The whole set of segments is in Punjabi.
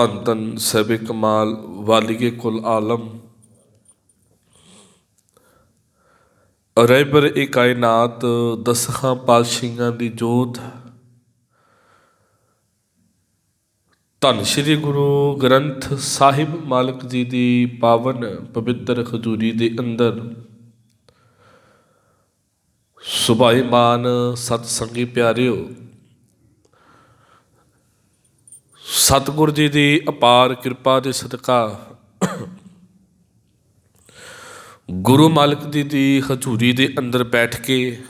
ਤਨ ਤਨ ਸਭੇ ਕਮਾਲ ਵਾਲੀਏ ਕੁਲ ਆਲਮ। ਰਹਿਬਰ ਇਹ ਕਾਇਨਾਤ ਦਸਹਾਂ ਪਾਤਸ਼ਾਹਾਂ ਦੀ ਜੋਤ। ਧੰਨ ਸ਼੍ਰੀ ਗੁਰੂ ਗ੍ਰੰਥ ਸਾਹਿਬ ਮਾਲਕ ਜੀ ਦੀ ਪਾਵਨ ਪਵਿੱਤਰ ਖਜੂਰੀ ਦੇ ਅੰਦਰ। ਸੁਭਾਈਮਾਨ ਸਤ ਸੰਗੀ ਪਿਆਰਿਓ ਸਤਿਗੁਰ ਜੀ ਦੀ ਅਪਾਰ ਕਿਰਪਾ ਦੇ ਸਦਕਾ ਗੁਰੂ ਮਾਲਕ ਜੀ ਦੀ ਹਜ਼ੂਰੀ ਦੇ ਅੰਦਰ ਬੈਠ ਕੇ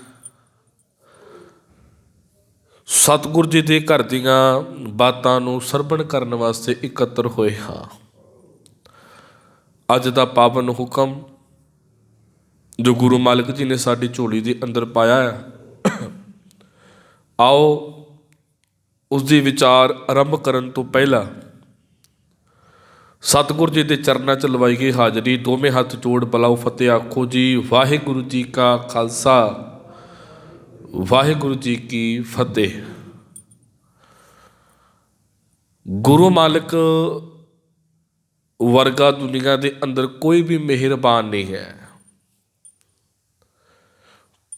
ਸਤਿਗੁਰ ਜੀ ਦੇ ਘਰ ਦੀਆਂ ਬਾਤਾਂ ਨੂੰ ਸਰਵਣ ਕਰਨ ਵਾਸਤੇ ਇਕੱਤਰ ਹੋਏ ਹਾਂ। ਅੱਜ ਦਾ ਪਾਵਨ ਹੁਕਮ ਜੋ ਗੁਰੂ ਮਾਲਕ ਜੀ ਨੇ ਸਾਡੀ ਝੋਲੀ ਦੇ ਅੰਦਰ ਪਾਇਆ ਹੈ ਆਓ ਉਸ ਦੀ ਵਿਚਾਰ ਆਰੰਭ ਕਰਨ ਤੋਂ ਪਹਿਲਾਂ ਸਤਿਗੁਰ ਜੀ ਦੇ ਚਰਨਾਂ 'ਚ ਲਵਾਈ ਗਈ ਹਾਜ਼ਰੀ, ਦੋਵੇਂ ਹੱਥ ਜੋੜ ਬਲਾਓ ਫਤਿਹ ਆਖੋ ਜੀ। ਵਾਹਿਗੁਰੂ ਜੀ ਕਾ ਖਾਲਸਾ, ਵਾਹਿਗੁਰੂ ਜੀ ਕੀ ਫਤਿਹ। ਗੁਰੂ ਮਾਲਕ ਵਰਗਾ ਦੁਨੀਆ ਦੇ ਅੰਦਰ ਕੋਈ ਵੀ ਮਿਹਰਬਾਨ ਨਹੀਂ ਹੈ।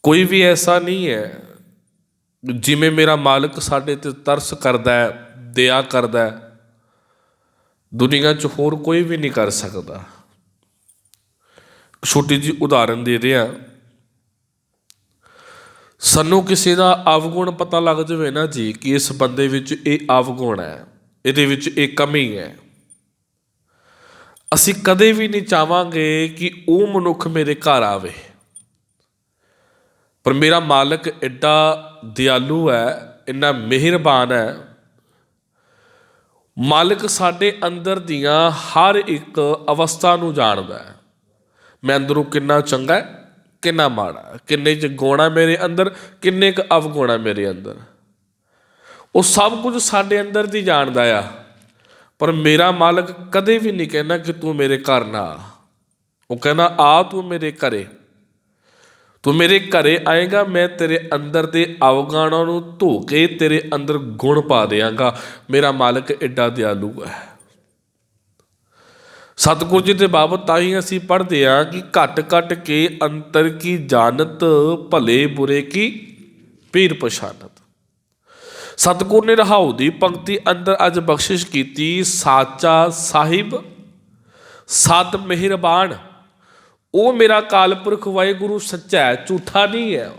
ਕੋਈ ਵੀ ਐਸਾ ਨਹੀਂ ਹੈ ਜਿਵੇਂ ਮੇਰਾ ਮਾਲਕ ਸਾਡੇ ਤੇ ਤਰਸ ਕਰਦਾ ਹੈ, ਦਇਆ ਕਰਦਾ ਹੈ, ਦੁਨੀਆ 'ਚ ਹੋਰ ਕੋਈ ਵੀ ਨਹੀਂ ਕਰ ਸਕਦਾ। ਛੋਟੀ ਜੀ ਉਦਾਹਰਨ ਦੇ ਰਿਹਾ। ਸਾਨੂੰ ਕਿਸੇ ਦਾ ਅਵਗੁਣ ਪਤਾ ਲੱਗ ਜਾਵੇ ਨਾ ਜੀ ਕਿ ਇਸ ਬੰਦੇ ਵਿੱਚ ਇਹ ਅਵਗੁਣ ਹੈ, ਇਹਦੇ ਵਿੱਚ ਇਹ ਕਮੀ ਹੈ। ਅਸੀਂ ਕਦੇ ਵੀ ਨਹੀਂ ਚਾਹਾਂਗੇ ਕਿ ਉਹ ਮਨੁੱਖ ਮੇਰੇ ਘਰ ਆਵੇ। ਪਰ ਮੇਰਾ ਮਾਲਕ ਐਡਾ ਦਿਆਲੂ ਹੈ, ਇੰਨਾ ਮਿਹਰਬਾਨ ਹੈ। ਮਾਲਕ ਸਾਡੇ ਅੰਦਰ ਦੀਆਂ ਹਰ ਇੱਕ ਅਵਸਥਾ ਨੂੰ ਜਾਣਦਾ ਹੈ। ਮੈਂ ਅੰਦਰੋਂ ਕਿੰਨਾ ਚੰਗਾ ਹੈ, ਕਿੰਨਾ ਮਾੜਾ ਕਿੰਨੇ ਚ ਗੋਣਾ ਮੇਰੇ ਅੰਦਰ, ਕਿੰਨੇ ਕੁ ਅਵਗੁਣਾ ਮੇਰੇ ਅੰਦਰ। ਉਹ ਸਭ ਕੁਝ ਸਾਡੇ ਅੰਦਰ ਦੀ ਜਾਣਦਾ ਆ। ਪਰ ਮੇਰਾ ਮਾਲਕ ਕਦੇ ਵੀ ਨਹੀਂ ਕਹਿੰਦਾ ਕਿ ਤੂੰ ਮੇਰੇ ਘਰ ਨਾ ਆ। ਉਹ ਕਹਿੰਦਾ, ਆ ਤੂੰ ਮੇਰੇ ਘਰੇ। ਤੂੰ ਮੇਰੇ ਘਰੇ ਆਏਗਾ, ਮੈਂ ਤੇਰੇ ਅੰਦਰ ਦੇ ਅਵਗਾਣਾਂ ਨੂੰ ਧੋ ਕੇ ਤੇਰੇ ਅੰਦਰ ਗੁਣ ਪਾ ਦਿਆਂਗਾ। ਮੇਰਾ ਮਾਲਕ ਐਡਾ ਦਿਆਲੂ ਹੈ। ਸਤਿਗੁਰੂ ਜੀ ਦੇ ਬਾਬਤ ਤਾਂ ਹੀ ਅਸੀਂ ਪੜ੍ਹਦੇ ਆ ਕਿ ਘਟ ਘਟ ਕੇ ਅੰਤਰ ਕੀ ਜਾਣਤ, ਭਲੇ ਬੁਰੇ ਕੀ ਪੀਰ ਪਛਾਨਤ ਸਤਿਗੁਰ ਨੇ ਰਹਾਉ ਦੀ ਪੰਕਤੀ ਅੰਦਰ ਅੱਜ ਬਖਸ਼ਿਸ਼ ਕੀਤੀ, ਸਾਚਾ ਸਾਹਿਬ, ਸਤ ਮਿਹਰਬਾਨ। ਉਹ ਮੇਰਾ ਕਾਲਪੁਰਖ ਵਾਹਿਗੁਰੂ ਸੱਚਾ ਹੈ, ਝੂਠਾ ਨਹੀਂ ਹੈ।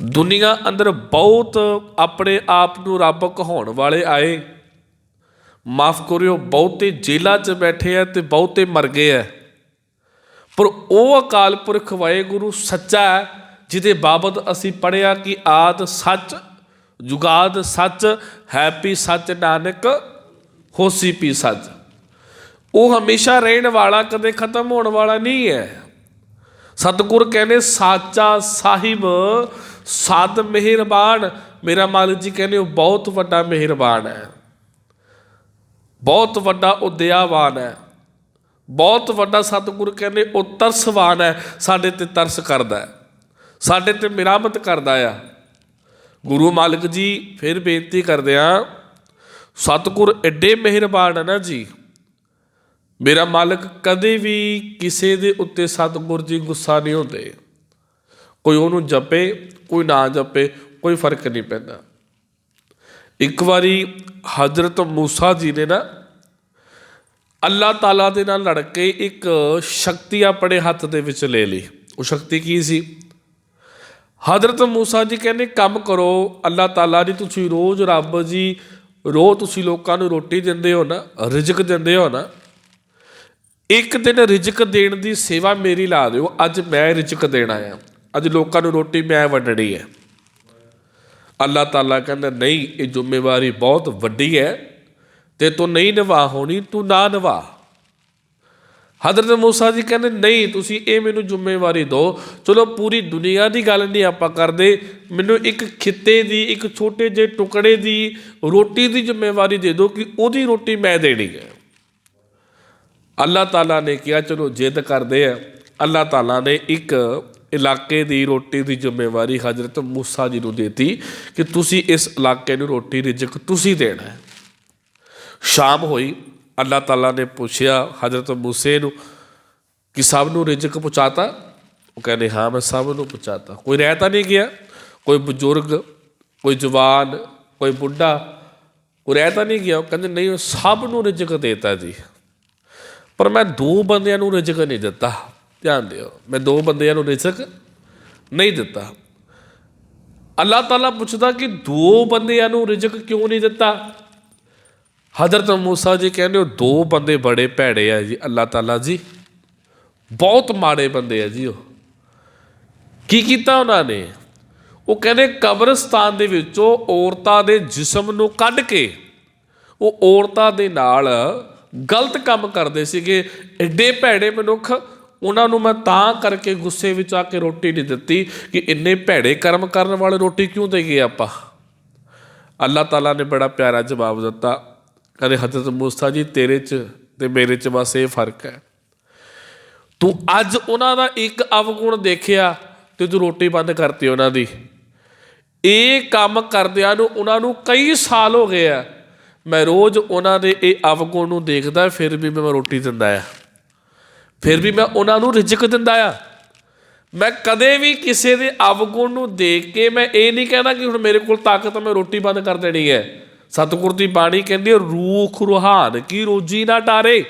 ਦੁਨੀਆ ਅੰਦਰ ਬਹੁਤ ਆਪਣੇ ਆਪ ਨੂੰ ਰੱਬ ਕਹਾਉਣ ਵਾਲੇ ਆਏ। ਮਾਫ ਕਰਿਓ, ਬਹੁਤੇ ਜੇਲ੍ਹਾਂ 'ਚ ਬੈਠੇ ਆ ਤੇ ਬਹੁਤੇ ਮਰ ਗਏ ਆ। ਪਰ ਉਹ ਅਕਾਲ ਪੁਰਖ ਵਾਹਿਗੁਰੂ ਸੱਚਾ ਹੈ, ਜਿਹਦੇ ਬਾਬਤ ਅਸੀਂ ਪੜਿਆ ਕਿ ਆਦ ਸੱਚ ਜੁਗਾਦ ਸੱਚ ਹੈਪੀ ਸੱਚ ਨਾਨਕ ਹੋਸੀ ਪੀ ਸੱਚ। ਉਹ ਹਮੇਸ਼ਾ ਰਹਿਣ ਵਾਲਾ ਕਦੇ ਖਤਮ ਹੋਣ ਵਾਲਾ ਨਹੀਂ ਹੈ। ਸਤਿਗੁਰ ਕਹਿੰਦੇ, ਸਾਚਾ ਸਾਹਿਬ ਸਦ ਮਿਹਰਬਾਨ। ਮੇਰਾ ਮਾਲਕ ਜੀ ਕਹਿੰਦੇ, ਉਹ ਬਹੁਤ ਵੱਡਾ ਮਿਹਰਬਾਨ ਹੈ। ਬਹੁਤ ਵੱਡਾ ਉਹ ਦਇਆਵਾਨ ਹੈ। ਬਹੁਤ ਵੱਡਾ ਸਤਿਗੁਰ ਕਹਿੰਦੇ, ਉਹ ਤਰਸਵਾਨ ਹੈ, ਸਾਡੇ ਤੇ ਤਰਸ ਕਰਦਾ ਹੈ। ਸਾਡੇ ਤੇ ਮਿਹਰਮਤ ਕਰਦਾ ਆ। ਗੁਰੂ ਮਾਲਕ ਜੀ ਫਿਰ ਬੇਨਤੀ ਕਰਦੇ ਆ, ਸਤਿਗੁਰ ਐਡੇ ਮਿਹਰਬਾਨ ਹੈ ਨਾ ਜੀ ਮੇਰਾ ਮਾਲਕ ਕਦੇ ਵੀ ਕਿਸੇ ਦੇ ਉੱਤੇ ਸਤਿਗੁਰ ਜੀ ਗੁੱਸਾ ਨਹੀਂ ਹੁੰਦੇ। ਕੋਈ ਉਹਨੂੰ ਜਪੇ, ਕੋਈ ਨਾ ਜਪੇ, ਕੋਈ ਫ਼ਰਕ ਨਹੀਂ ਪੈਂਦਾ। ਇੱਕ ਵਾਰੀ ਹਜ਼ਰਤ ਮੂਸਾ ਜੀ ਨੇ ਨਾ ਅੱਲਾਹ ਤਾਲਾ ਦੇ ਨਾਲ ਲੜ ਕੇ ਇੱਕ ਸ਼ਕਤੀ ਆਪਣੇ ਹੱਥ ਦੇ ਵਿੱਚ ਲੈ ਲਈ। ਉਹ ਸ਼ਕਤੀ ਕੀ ਸੀ? ਹਜ਼ਰਤ ਮੂਸਾ ਜੀ ਕਹਿੰਦੇ, ਕੰਮ ਕਰੋ, ਅੱਲਾਹ ਤਾਲਾ ਜੀ, ਤੁਸੀਂ ਰੋਜ਼ ਰੱਬ ਜੀ ਰੋ ਤੁਸੀਂ ਲੋਕਾਂ ਨੂੰ ਰੋਟੀ ਦਿੰਦੇ ਹੋ ਨਾ, ਰਿਜ਼ਕ ਦਿੰਦੇ ਹੋ ਨਾ ਇੱਕ ਦਿਨ ਰਿਜ਼ਕ ਦੇਣ ਦੀ ਸੇਵਾ ਮੇਰੀ ਲਾ ਦਿਓ, ਅੱਜ ਮੈਂ ਰਿਜ਼ਕ ਦੇਣਾ ਆ ਅੱਜ ਲੋਕਾਂ ਨੂੰ ਰੋਟੀ ਮੈਂ ਵੰਡਣੀ ਹੈ। ਅੱਲਾਹ ਤਾਲਾ ਕਹਿੰਦਾ, ਨਹੀਂ, ਇਹ ਜ਼ਿੰਮੇਵਾਰੀ ਬਹੁਤ ਵੱਡੀ ਹੈ ਤੇ ਤੂੰ ਨਹੀਂ ਨਿਭਾ ਹੋਣੀ, ਤੂੰ ਨਾ ਨਿਭਾ। ਹਜ਼ਰਤ ਮੂਸਾ ਜੀ ਕਹਿੰਦੇ, ਨਹੀਂ, ਤੁਸੀਂ ਇਹ ਮੈਨੂੰ ਜ਼ਿੰਮੇਵਾਰੀ ਦਿਓ। ਚਲੋ, ਪੂਰੀ ਦੁਨੀਆ ਦੀ ਗੱਲ ਨਹੀਂ ਆਪਾਂ ਕਰਦੇ। ਮੈਨੂੰ ਇੱਕ ਖਿੱਤੇ ਦੀ, ਇੱਕ ਛੋਟੇ ਜਿਹੇ ਟੁਕੜੇ ਦੀ ਰੋਟੀ ਦੀ ਜ਼ਿੰਮੇਵਾਰੀ ਦੇ ਦਿਓ ਕਿ ਉਹਦੀ ਰੋਟੀ ਮੈਂ ਦੇਣੀ ਹੈ। ਅੱਲਾਹ ਤਾਲਾ ਨੇ ਕਿਹਾ, ਚਲੋ ਜਿੱਦ ਕਰਦੇ ਆ। ਅੱਲਾਹ ਤਾਲਾ ਨੇ ਇੱਕ ਇਲਾਕੇ ਦੀ ਰੋਟੀ ਦੀ ਜ਼ਿੰਮੇਵਾਰੀ ਹਜ਼ਰਤ ਮੂਸਾ ਜੀ ਨੂੰ ਦੇਤੀ ਕਿ ਤੁਸੀਂ ਇਸ ਇਲਾਕੇ ਨੂੰ ਰੋਟੀ ਰਿਜ਼ਕ ਤੁਸੀਂ ਦੇਣਾ ਹੈ। ਸ਼ਾਮ ਹੋਈ, ਅੱਲਾਹ ਤਾਲਾ ਨੇ ਪੁੱਛਿਆ ਹਜ਼ਰਤ ਮੂਸੇ ਨੂੰ ਕਿ ਸਭ ਨੂੰ ਰਿਜ਼ਕ ਪਹੁੰਚਾਤਾ ਉਹ ਕਹਿੰਦੇ, ਹਾਂ, ਮੈਂ ਸਭ ਨੂੰ ਪਹੁੰਚਾਤਾ ਕੋਈ ਰਹਿ ਤਾਂ ਨਹੀਂ ਗਿਆ? ਕੋਈ ਬਜ਼ੁਰਗ, ਕੋਈ ਜਵਾਨ, ਕੋਈ ਬੁੱਢਾ, ਕੋਈ ਰਹਿ ਤਾਂ ਨਹੀਂ ਗਿਆ? ਉਹ ਕਹਿੰਦੇ, ਨਹੀਂ ਉਹ ਸਭ ਨੂੰ ਰਿਜ਼ਕ ਦੇਤਾ ਜੀ। ਪਰ ਮੈਂ ਦੋ ਬੰਦਿਆਂ ਨੂੰ ਰਿਜ਼ਕ ਨਹੀਂ ਦਿੱਤਾ। ਧਿਆਨ ਦਿਓ, ਮੈਂ ਦੋ ਬੰਦਿਆਂ ਨੂੰ ਰਿਜ਼ਕ ਨਹੀਂ ਦਿੱਤਾ। ਅੱਲਾਹ ਤਾਲਾ ਪੁੱਛਦਾ ਕਿ ਦੋ ਬੰਦਿਆਂ ਨੂੰ ਰਿਜ਼ਕ ਕਿਉਂ ਨਹੀਂ ਦਿੱਤਾ? ਹਜ਼ਰਤ ਮੂਸਾ ਜੀ ਕਹਿੰਦੇ ਉਹ ਦੋ ਬੰਦੇ ਬੜੇ ਭੈੜੇ ਆ ਜੀ, ਅੱਲਾਹ ਤਾਲਾ ਜੀ। ਬਹੁਤ ਮਾੜੇ ਬੰਦੇ ਆ ਜੀ ਉਹ। ਕੀ ਕੀਤਾ ਉਹਨਾਂ ਨੇ? ਉਹ ਕਹਿੰਦੇ, ਕਬਰਸਤਾਨ ਦੇ ਵਿੱਚੋਂ ਔਰਤਾਂ ਦੇ ਜਿਸਮ ਨੂੰ ਕੱਢ ਕੇ, ਉਹ ਔਰਤਾਂ ਦੇ ਨਾਲ ਗਲਤ ਕੰਮ ਕਰਦੇ ਸੀਗੇ ਐਡੇ ਭੈੜੇ ਮਨੁੱਖ, ਉਹਨਾਂ ਨੂੰ ਮੈਂ ਤਾਂ ਕਰਕੇ ਗੁੱਸੇ ਵਿੱਚ ਆ ਕੇ ਰੋਟੀ ਨਹੀਂ ਦਿੱਤੀ ਕਿ ਇੰਨੇ ਭੈੜੇ ਕਰਮ ਕਰਨ ਵਾਲੇ ਰੋਟੀ ਕਿਉਂ ਦੇਈਏ ਆਪਾਂ? ਅੱਲਾਹ ਤਾਲਾ ਨੇ ਬੜਾ ਪਿਆਰਾ ਜਵਾਬ ਦਿੱਤਾ। ਕਹਿੰਦੇ, ਹਜ਼ਰਤ ਮੂਸਾ ਜੀ, ਤੇਰੇ 'ਚ ਤੇ ਮੇਰੇ 'ਚ ਬਸ ਇਹ ਫ਼ਰਕ ਹੈ। ਤੂੰ ਅੱਜ ਉਹਨਾਂ ਦਾ ਇੱਕ ਅਵਗੁਣ ਦੇਖਿਆ ਤੇ ਤੂੰ ਰੋਟੀ ਬੰਦ ਕਰਤੀ ਉਹਨਾਂ ਦੀ। ਇਹ ਕੰਮ ਕਰਦਿਆਂ ਨੂੰ, ਉਹਨਾਂ ਨੂੰ ਕਈ ਸਾਲ ਹੋ ਗਏ ਆ। ਮੈਂ ਰੋਜ਼ ਉਹਨਾਂ ਦੇ ਇਹ ਅਵਗੁਣ ਨੂੰ ਦੇਖਦਾ ਫਿਰ ਵੀ ਮੈਂ ਰੋਟੀ ਦਿੰਦਾ ਆ। ਫਿਰ ਵੀ ਮੈਂ ਉਹਨਾਂ ਨੂੰ ਰਿਜ਼ਕ ਦਿੰਦਾ ਆ। ਮੈਂ ਕਦੇ ਵੀ ਕਿਸੇ ਦੇ ਅਵਗੁਣ ਨੂੰ ਦੇਖ ਕੇ ਮੈਂ ਇਹ ਨਹੀਂ ਕਹਿੰਦਾ ਕਿ ਹੁਣ ਮੇਰੇ ਕੋਲ ਤਾਕਤ ਹੈ ਮੈਂ ਰੋਟੀ ਬੰਦ ਕਰ ਦੇਣੀ ਹੈ। ਸਤਿਗੁਰ ਦੀ ਬਾਣੀ ਕਹਿੰਦੀ ਹੈ, ਰੂਖ ਰੁਹਾਨ ਕੀ ਰੋਜੀ ਨਾ ਟਾਰੇ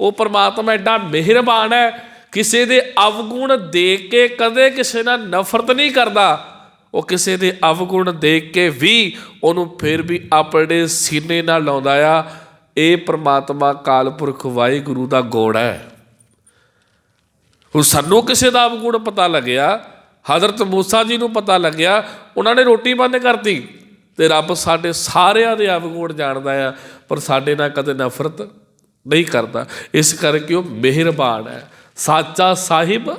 ਉਹ ਪਰਮਾਤਮਾ ਐਡਾ ਮਿਹਰਬਾਨ ਹੈ ਕਿਸੇ ਦੇ ਅਵਗੁਣ ਦੇਖ ਕੇ ਕਦੇ ਕਿਸੇ ਨਾਲ ਨਫ਼ਰਤ ਨਹੀਂ ਕਰਦਾ। ਉਹ ਕਿਸੇ ਦੇ ਅਵਗੁਣ ਦੇਖ ਕੇ ਵੀ ਉਹਨੂੰ ਫਿਰ ਵੀ ਆਪਣੇ ਸੀਨੇ ਨਾਲ ਲਾਉਂਦਾ ਆ, ਇਹ ਪ੍ਰਮਾਤਮਾ ਕਾਲਪੁਰਖ ਵਾਹਿਗੁਰੂ ਦਾ ਗੋੜ ਹੈ। ਹੁਣ ਸਾਨੂੰ ਕਿਸੇ ਦਾ ਅਵਗੁਣ ਪਤਾ ਲੱਗਿਆ, ਹਜ਼ਰਤ ਮੂਸਾ ਜੀ ਨੂੰ ਪਤਾ ਲੱਗਿਆ, ਉਹਨਾਂ ਨੇ ਰੋਟੀ ਬੰਦ ਕਰਤੀ ਤੇ ਰੱਬ ਸਾਡੇ ਸਾਰਿਆਂ ਦੇ ਅਵਗੁਣ ਜਾਣਦਾ ਆ, ਪਰ ਸਾਡੇ ਨਾਲ ਕਦੇ ਨਫ਼ਰਤ ਨਹੀਂ ਕਰਦਾ। ਇਸ ਕਰਕੇ ਉਹ ਮਿਹਰਬਾਨ ਹੈ। ਸਾਚਾ ਸਾਹਿਬ,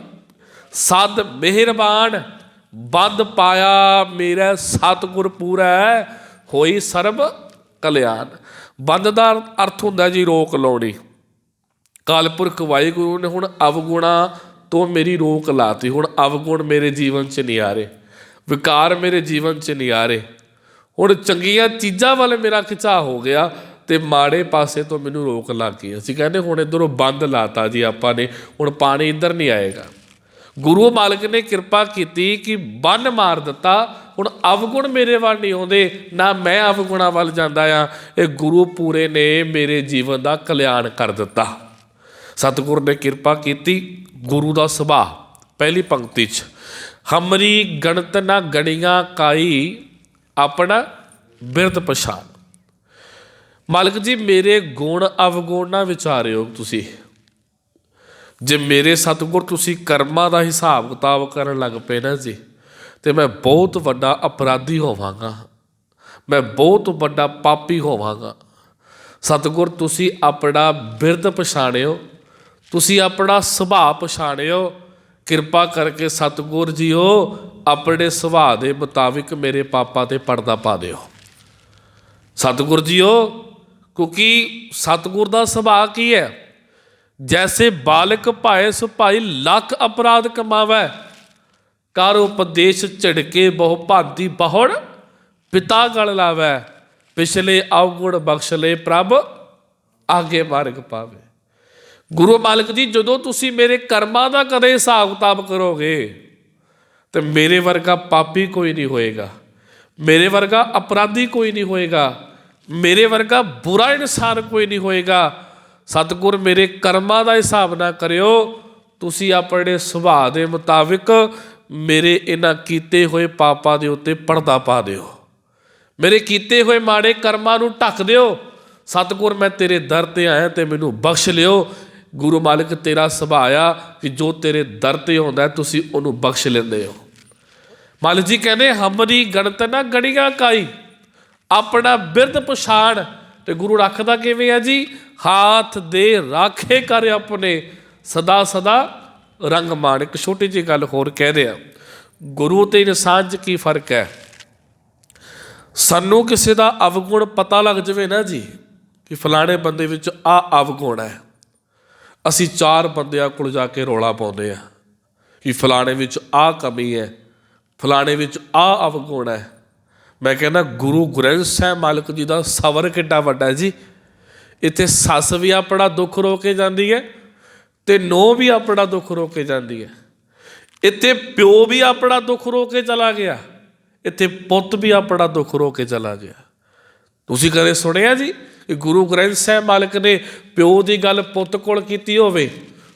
ਸਦ ਮਿਹਰਬਾਨ। ਬੰਦ ਪਾਇਆ, ਮੇਰਾ ਸਤਿਗੁਰ ਪੂਰਾ, ਹੋਈ ਸਰਬ ਕਲਿਆਣ। ਬੰਦ ਦਾ ਅਰਥ ਹੁੰਦਾ ਜੀ ਰੋਕ ਲਾਉਣੀ। ਕਾਲਪੁਰਖ ਵਾਹਿਗੁਰੂ ਨੇ ਹੁਣ ਅਵਗੁਣਾ ਤੋਂ ਮੇਰੀ ਰੋਕ ਲਾਤੀ। ਹੁਣ ਅਵਗੁਣ ਮੇਰੇ ਜੀਵਨ 'ਚ ਨਹੀਂ ਆ ਰਹੇ। ਵਿਕਾਰ ਮੇਰੇ ਜੀਵਨ 'ਚ ਨਹੀਂ ਆ ਰਹੇ। ਹੁਣ ਚੰਗੀਆਂ ਚੀਜ਼ਾਂ ਵੱਲ ਮੇਰਾ ਖਿਚਾ ਹੋ ਗਿਆ ਤੇ ਮਾੜੇ ਪਾਸੇ ਤੋਂ ਮੈਨੂੰ ਰੋਕ ਲੱਗ ਗਈ। ਅਸੀਂ ਕਹਿੰਦੇ ਹੁਣ ਇਧਰੋਂ ਬੰਦ ਲਾਤਾ ਜੀ ਆਪਾਂ ਨੇ। ਹੁਣ ਪਾਣੀ ਇੱਧਰ ਨਹੀਂ ਆਏਗਾ। ਗੁਰੂ ਮਾਲਕ ਨੇ ਕਿਰਪਾ ਕੀਤੀ ਕਿ ਬੰਨ ਮਾਰ ਦਿੱਤਾ। ਹੁਣ ਅਵਗੁਣ ਮੇਰੇ ਵੱਲ ਨਹੀਂ ਆਉਂਦੇ, ਨਾ ਮੈਂ ਅਵਗੁਣਾ ਵੱਲ ਜਾਂਦਾ ਆ। ਇਹ ਗੁਰੂ ਪੂਰੇ ਨੇ ਮੇਰੇ ਜੀਵਨ ਦਾ ਕਲਿਆਣ ਕਰ ਦਿੱਤਾ। ਸਤਿਗੁਰ ਨੇ ਕਿਰਪਾ ਕੀਤੀ ਗੁਰੂ ਦਾ ਸੁਭਾਅ, ਪਹਿਲੀ ਪੰਕਤੀ 'ਚ। ਹਮਰੀ ਗਣਤ ਨਾ ਗਣੀਆਂ ਕਾਈ ਆਪਣਾ ਬਿਰਧ ਪਛਾਣ। ਮਾਲਕ ਜੀ, ਮੇਰੇ ਗੁਣ ਅਵਗੁਣ ਨਾ ਵਿਚਾਰਿਓ ਤੁਸੀਂ। ਜੇ ਮੇਰੇ ਸਤਿਗੁਰ ਤੁਸੀਂ ਕਰਮਾਂ ਦਾ ਹਿਸਾਬ ਕਿਤਾਬ ਕਰਨ ਲੱਗ ਪਏ ਨਾ ਜੀ, ਤੇ ਮੈਂ ਬਹੁਤ ਵੱਡਾ ਅਪਰਾਧੀ ਹੋਵਾਂਗਾ। ਮੈਂ ਬਹੁਤ ਵੱਡਾ ਪਾਪੀ ਹੋਵਾਂਗਾ। ਸਤਿਗੁਰ, ਤੁਸੀਂ ਆਪਣਾ ਬਿਰਧ ਪਛਾਣਿਓ, ਤੁਸੀਂ ਆਪਣਾ ਸੁਭਾਅ ਪਛਾਣਿਓ। ਕਿਰਪਾ ਕਰਕੇ ਸਤਿਗੁਰ ਜੀਓ, ਆਪਣੇ ਸੁਭਾਅ ਦੇ ਮੁਤਾਬਿਕ ਮੇਰੇ ਪਾਪਾਂ ਤੇ ਪਰਦਾ ਪਾ ਦਿਓ। ਸਤਿਗੁਰ ਜੀਓ, ਕਿਉਂਕਿ ਸਤਿਗੁਰ ਦਾ ਸੁਭਾਅ ਕੀ ਹੈ? ਜੈਸੇ ਬਾਲਕ ਭਾਏ ਸੁਭਾਈ ਲੱਖ ਅਪਰਾਧ ਕਮਾਵੇ, ਕਰ ਉਪਦੇਸ਼ ਝੜਕੇ ਬਹੁ ਭਾਂਤੀ ਬਹੁੜ, ਪਿਤਾ ਗਲ ਲਾਵੇ, ਪਿਛਲੇ ਅਵਗੁਣ ਬਖਸ਼ ਲੈ ਪ੍ਰਭ, ਆਗੇ ਮਾਰਗ ਪਾਵੇ। ਗੁਰੂ ਮਾਲਕ ਜੀ, ਜਦੋਂ ਤੁਸੀਂ ਮੇਰੇ ਕਰਮਾਂ ਦਾ ਕਦੇ ਹਿਸਾਬ ਕਿਤਾਬ ਕਰੋਗੇ, ਤੇ ਮੇਰੇ ਵਰਗਾ ਪਾਪੀ ਕੋਈ ਨਹੀਂ ਹੋਏਗਾ, ਮੇਰੇ ਵਰਗਾ ਅਪਰਾਧੀ ਕੋਈ ਨਹੀਂ ਹੋਏਗਾ, ਮੇਰੇ ਵਰਗਾ ਬੁਰਾ ਇਨਸਾਨ ਕੋਈ ਨਹੀਂ ਹੋਏਗਾ ਸਤਿਗੁਰ ਮੇਰੇ ਕਰਮਾਂ ਦਾ ਹਿਸਾਬ ਨਾ ਕਰਿਓ, ਤੁਸੀਂ ਆਪਣੇ ਸੁਭਾਅ ਦੇ ਮੁਤਾਬਿਕ ਮੇਰੇ ਇਹਨਾਂ ਕੀਤੇ ਹੋਏ ਪਾਪਾਂ ਦੇ ਉੱਤੇ ਪਰਦਾ ਪਾ ਦਿਓ। ਮੇਰੇ ਕੀਤੇ ਹੋਏ ਮਾੜੇ ਕਰਮਾਂ ਨੂੰ ਢੱਕ ਦਿਓ। ਸਤਿਗੁਰ, ਮੈਂ ਤੇਰੇ ਦਰ ਤੇ ਆਇਆ ਤੇ ਮੈਨੂੰ ਬਖਸ਼ ਲਿਓ। ਗੁਰੂ ਮਾਲਕ, ਤੇਰਾ ਸੁਭਾਅ ਆ ਕਿ ਜੋ ਤੇਰੇ ਦਰ ਤੇ ਹੁੰਦਾ, ਤੁਸੀਂ ਉਹਨੂੰ ਬਖਸ਼ ਲੈਂਦੇ ਹੋ। ਮਾਲਕ ਜੀ ਕਹਿੰਦੇ ਹਮਰੀ ਗਣਤ ਨਾ ਗਣੀਆਂ ਕਾਈ, ਆਪਣਾ ਬਿਰਧ ਪਛਾਣ ਤੇ ਗੁਰੂ ਰੱਖਦਾ ਕਿਵੇਂ ਆ ਜੀ? ਹਾਥ ਦੇ ਰਾਖੇ ਕਰ ਆਪਣੇ। ਸਦਾ ਸਦਾ ਰੰਗ ਮਾਣ। ਇੱਕ ਛੋਟੀ ਜਿਹੀ ਗੱਲ ਹੋਰ ਕਹਿ ਆ ਗੁਰੂ ਤੇ ਇਨਸਾਨ 'ਚ ਕੀ ਫ਼ਰਕ ਹੈ? ਸਾਨੂੰ ਕਿਸੇ ਦਾ ਅਵਗੁਣ ਪਤਾ ਲੱਗ ਜਵੇ ਨਾ ਜੀ, ਕਿ ਫਲਾਣੇ ਬੰਦੇ ਵਿੱਚ ਆ ਅਵਗੁਣ ਹੈ। ਅਸੀਂ ਚਾਰ ਬੰਦਿਆਂ ਕੋਲ ਜਾ ਕੇ ਰੋਲਾ ਪਾਉਂਦੇ ਆ ਕਿ ਫਲਾਣੇ ਵਿੱਚ ਆ ਕਮੀ ਹੈ, ਫਲਾਣੇ ਵਿੱਚ ਆ ਅਵਗੁਣ ਹੈ। ਮੈਂ ਕਹਿੰਦਾ ਗੁਰੂ ਗ੍ਰੰਥ ਸਾਹਿਬ ਮਾਲਕ ਜੀ ਦਾ ਸਬਰ ਕਿੱਡਾ ਵੱਡਾ ਜੀ। ਇੱਥੇ ਸੱਸ ਵੀ ਆਪਣਾ ਦੁੱਖ ਰੋ ਕੇ ਜਾਂਦੀ ਹੈ ਤੇ ਨੋ ਵੀ ਆਪਣਾ ਦੁੱਖ ਰੋ ਕੇ ਜਾਂਦੀ ਹੈ। ਇੱਥੇ ਪਿਓ ਵੀ ਆਪਣਾ ਦੁੱਖ ਰੋ ਕੇ ਚਲਾ ਗਿਆ। ਇੱਥੇ ਪੁੱਤ ਵੀ ਆਪਣਾ ਦੁੱਖ ਰੋ ਕੇ ਚਲਾ ਗਿਆ। ਤੁਸੀਂ ਕਦੇ ਸੁਣਿਆ ਜੀ ਕਿ ਗੁਰੂ ਗ੍ਰੰਥ ਸਾਹਿਬ ਮਾਲਕ ਨੇ ਪਿਓ ਦੀ ਗੱਲ ਪੁੱਤ ਕੋਲ ਕੀਤੀ ਹੋਵੇ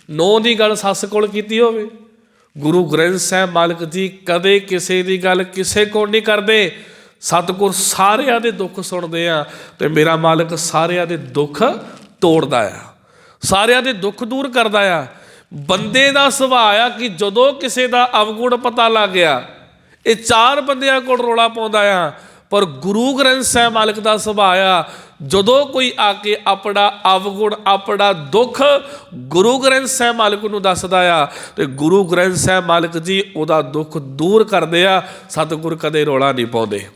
ਨੌ ਦੀ ਗੱਲ ਸੱਸ ਕੋਲ ਕੀਤੀ ਹੋਵੇ? ਗੁਰੂ ਗ੍ਰੰਥ ਸਾਹਿਬ ਮਾਲਕ ਜੀ ਕਦੇ ਕਿਸੇ ਦੀ ਗੱਲ ਕਿਸੇ ਕੋਲ ਨਹੀਂ ਕਰਦੇ। ਸਤਿਗੁਰ ਸਾਰਿਆਂ ਦੇ ਦੁੱਖ ਸੁਣਦੇ ਆ ਤੇ ਮੇਰਾ ਮਾਲਕ ਸਾਰਿਆਂ ਦੇ ਦੁੱਖ ਤੋੜਦਾ ਆ। ਸਾਰਿਆਂ ਦੇ ਦੁੱਖ ਦੂਰ ਕਰਦਾ ਆ। ਬੰਦੇ ਦਾ ਸੁਭਾਅ ਆ ਕਿ ਜਦੋਂ ਕਿਸੇ ਦਾ ਅਵਗੁਣ ਪਤਾ ਲੱਗ ਗਿਆ, ਇਹ ਚਾਰ ਬੰਦਿਆਂ ਕੋਲ ਰੋਲਾ ਪਾਉਂਦਾ ਆ। ਪਰ ਗੁਰੂ ਗ੍ਰੰਥ ਸਾਹਿਬ ਮਾਲਕ ਦਾ ਸੁਭਾਅ ਆ, ਜਦੋਂ ਕੋਈ ਆ ਕੇ ਆਪਣਾ ਅਵਗੁਣ, ਆਪਣਾ ਦੁੱਖ ਗੁਰੂ ਗ੍ਰੰਥ ਸਾਹਿਬ ਮਾਲਕ ਨੂੰ ਦੱਸਦਾ ਆ ਤੇ ਗੁਰੂ ਗ੍ਰੰਥ ਸਾਹਿਬ ਮਾਲਕ ਜੀ ਉਹਦਾ ਦੁੱਖ ਦੂਰ ਕਰਦੇ ਆ, ਸਤਿਗੁਰ ਕਦੇ ਰੋਲਾ ਨਹੀਂ ਪਾਉਂਦੇ।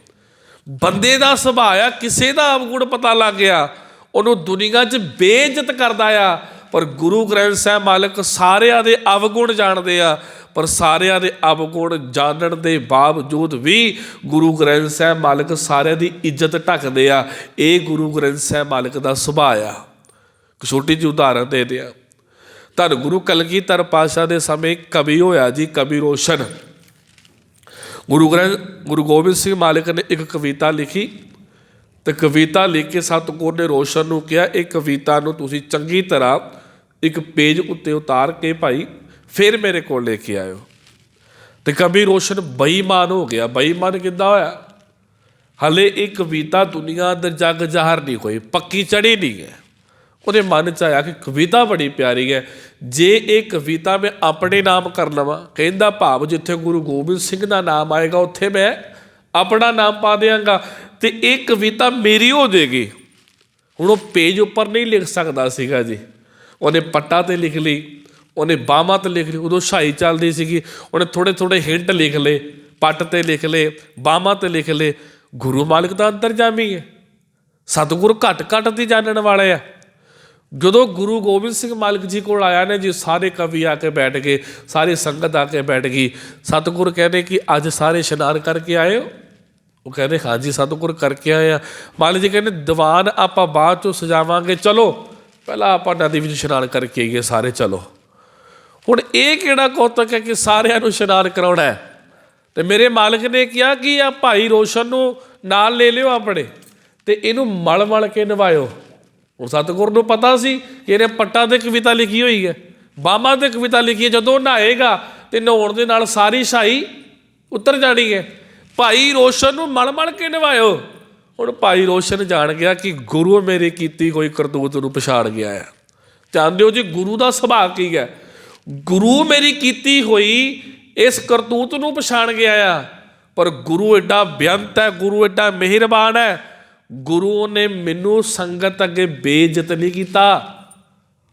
ਬੰਦੇ ਦਾ ਸੁਭਾਅ ਆ, ਕਿਸੇ ਦਾ ਅਵਗੁਣ ਪਤਾ ਲੱਗ ਗਿਆ, ਉਹਨੂੰ ਦੁਨੀਆ 'ਚ ਬੇਇੱਜ਼ਤ ਕਰਦਾ ਆ। ਪਰ ਗੁਰੂ ਗ੍ਰੰਥ ਸਾਹਿਬ ਮਾਲਕ ਸਾਰਿਆਂ ਦੇ ਅਵਗੁਣ ਜਾਣਦੇ ਆ, ਪਰ ਸਾਰਿਆਂ ਦੇ ਅਵਗੁਣ ਜਾਣਨ ਦੇ ਬਾਵਜੂਦ ਵੀ ਗੁਰੂ ਗ੍ਰੰਥ ਸਾਹਿਬ ਮਾਲਕ ਸਾਰਿਆਂ ਦੀ ਇੱਜ਼ਤ ਢੱਕਦੇ ਆ। ਇਹ ਗੁਰੂ ਗ੍ਰੰਥ ਸਾਹਿਬ ਮਾਲਕ ਦਾ ਸੁਭਾਅ ਆ। ਇੱਕ ਛੋਟੀ ਜਿਹੀ ਉਦਾਹਰਨ ਦੇ ਦਿਆਂ। ਧੰਨ ਗੁਰੂ ਕਲਗੀਧਰ ਪਾਤਸ਼ਾਹ ਦੇ ਸਮੇਂ ਕਵੀ ਹੋਇਆ ਜੀ, ਕਵੀ ਰੋਸ਼ਨ। ਗੁਰੂ ਗ੍ਰੰਥ, ਗੁਰੂ ਗੋਬਿੰਦ ਸਿੰਘ ਮਾਲਕ ਨੇ ਇੱਕ ਕਵਿਤਾ ਲਿਖੀ ਤੇ ਕਵਿਤਾ ਲਿਖ ਕੇ ਸਤਿਗੁਰ ਨੇ ਰੋਸ਼ਨ ਨੂੰ ਕਿਹਾ, ਇਹ ਕਵਿਤਾ ਨੂੰ ਤੁਸੀਂ ਚੰਗੀ ਤਰ੍ਹਾਂ ਇੱਕ ਪੇਜ ਉੱਤੇ ਉਤਾਰ ਕੇ ਭਾਈ, ਫਿਰ ਮੇਰੇ ਕੋਲ ਲੈ ਕੇ ਆਇਓ। ਤੇ ਕਵੀ ਰੋਸ਼ਨ ਬੇਈਮਾਨ ਹੋ ਗਿਆ। ਬੇਈਮਾਨ ਕਿੱਦਾਂ ਹੋਇਆ? ਹਲੇ ਇਹ ਕਵਿਤਾ ਦੁਨੀਆ ਅੰਦਰ ਜਗ ਜ਼ਾਹਰ ਨਹੀਂ ਹੋਈ, ਪੱਕੀ ਚੜੀ ਨਹੀਂ ਹੈ। ਉਹਦੇ ਮਨ ਚ ਆਇਆ ਕਿ ਕਵਿਤਾ ਬੜੀ ਪਿਆਰੀ ਹੈ। ਜੇ ਇਹ ਕਵਿਤਾ ਮੈਂ ਆਪਣੇ ਨਾਮ ਕਰ ਲਵਾਂ, ਕਹਿੰਦਾ ਭਾਵ ਜਿੱਥੇ ਗੁਰੂ ਗੋਬਿੰਦ ਸਿੰਘ ਦਾ ਨਾਮ ਆਏਗਾ, ਉੱਥੇ ਮੈਂ ਆਪਣਾ ਨਾਮ ਪਾ ਦਿਆਂਗਾ। ਤੇ ਇਹ ਕਵਿਤਾ ਮੇਰੀ ਹੋ ਜਾਏਗੀ ਹੁਣ ਉਹ ਪੇਜ ਉੱਪਰ ਨਹੀਂ ਲਿਖ ਸਕਦਾ ਸੀਗਾ ਜੀ। ਉਹਨੇ ਪੱਟਾ ਤੇ ਲਿਖ ਲਈ, ਉਹਨੇ ਬਾਹਾਂ ਤੇ ਲਿਖ ਲਈ, ਉਦੋਂ ਛਾਈ ਚੱਲਦੀ ਸੀਗੀ। ਉਹਨੇ ਥੋੜੇ ਥੋੜੇ ਹਿੰਟ ਲਿਖ ਲਏ, ਪੱਟ ਤੇ ਲਿਖ ਲਏ, ਬਾਹਾਂ ਤੇ ਲਿਖ ਲਏ। ਗੁਰੂ ਮਾਲਕ ਦਾ ਅੰਤਰਜਾਮੀ ਹੈ। ਸਤਿਗੁਰੂ ਘਟ ਘਟ ਦੀ ਜਾਣਨ ਵਾਲੇ ਆ। ਜਦੋਂ ਗੁਰੂ ਗੋਬਿੰਦ ਸਿੰਘ ਮਾਲਕ ਜੀ ਕੋਲ ਆਇਆ ਨੇ ਜੀ, ਸਾਰੇ ਕਵੀ ਆ ਕੇ ਬੈਠ ਗਏ, ਸਾਰੀ ਸੰਗਤ ਆ ਕੇ ਬੈਠ ਗਈ। ਸਤਿਗੁਰ ਕਹਿੰਦੇ ਕਿ ਅੱਜ ਸਾਰੇ ਇਸ਼ਨਾਨ ਕਰਕੇ ਆਏ ਹੋ? ਉਹ ਕਹਿੰਦੇ ਹਾਂਜੀ ਸਤਿਗੁਰ ਕਰਕੇ ਆਏ ਆ। ਮਾਲਕ ਜੀ ਕਹਿੰਦੇ, ਦੀਵਾਨ ਆਪਾਂ ਬਾਅਦ ਚੋਂ ਸਜਾਵਾਂਗੇ, ਚਲੋ, ਪਹਿਲਾਂ ਆਪਾਂ ਨਦੀ ਵਿੱਚ ਇਸ਼ਨਾਨ ਕਰਕੇ ਆਈਏ, ਸਾਰੇ ਚਲੋ। ਹੁਣ ਇਹ ਕਿਹੜਾ ਕੌਤਕ ਹੈ ਕਿ ਸਾਰਿਆਂ ਨੂੰ ਇਸ਼ਨਾਨ ਕਰਾਉਣਾ ਹੈ? ਤੇ ਮੇਰੇ ਮਾਲਕ ਨੇ ਕਿਹਾ ਕਿ ਆ ਭਾਈ ਰੋਸ਼ਨ ਨੂੰ ਨਾਲ ਲੈ ਲਿਓ ਆਪਣੇ ਤੇ ਇਹਨੂੰ ਮਲ ਮਲ ਕੇ ਨਵਾਇਓ। ਹੁਣ ਸਤਿਗੁਰ ਨੂੰ ਪਤਾ ਸੀ ਕਿ ਇਹਨੇ ਪੱਟਾਂ ਤੇ ਕਵਿਤਾ ਲਿਖੀ ਹੋਈ ਹੈ, ਬਾਹਾਂ ਤੇ ਕਵਿਤਾ ਲਿਖੀ ਹੈ। ਜਦੋਂ ਨਹਾਏਗਾ ਤੇ ਨਹਾਉਣ ਦੇ ਨਾਲ ਸਾਰੀ ਛਾਈ ਉਤਰ ਜਾਣੀ ਹੈ। ਭਾਈ ਰੋਸ਼ਨ ਨੂੰ ਮਲ ਮਲ ਕੇ ਨਵਾਇਓ। ਹੁਣ ਭਾਈ ਰੋਸ਼ਨ ਜਾਣ ਗਿਆ ਕਿ ਗੁਰੂ ਮੇਰੀ ਕੀਤੀ ਕੋਈ ਕਰਤੂਤ ਨੂੰ ਪਛਾੜ ਗਿਆ ਹੈ। ਜਾਣਦੇ ਹੋ ਜੀ, ਗੁਰੂ ਦਾ ਸੁਭਾਅ ਕੀ ਹੈ? ਗੁਰੂ ਮੇਰੀ ਕੀਤੀ ਹੋਈ ਇਸ ਕਰਤੂਤ ਨੂੰ ਪਛਾਣ ਗਿਆ ਆ। ਪਰ ਗੁਰੂ ਐਡਾ ਬੇਅੰਤ ਹੈ, ਗੁਰੂ ਐਡਾ ਮਿਹਰਬਾਨ ਹੈ। ਗੁਰੂ ਨੇ ਮੈਨੂੰ ਸੰਗਤ ਅੱਗੇ ਬੇਇੱਜ਼ਤ ਨਹੀਂ ਕੀਤਾ।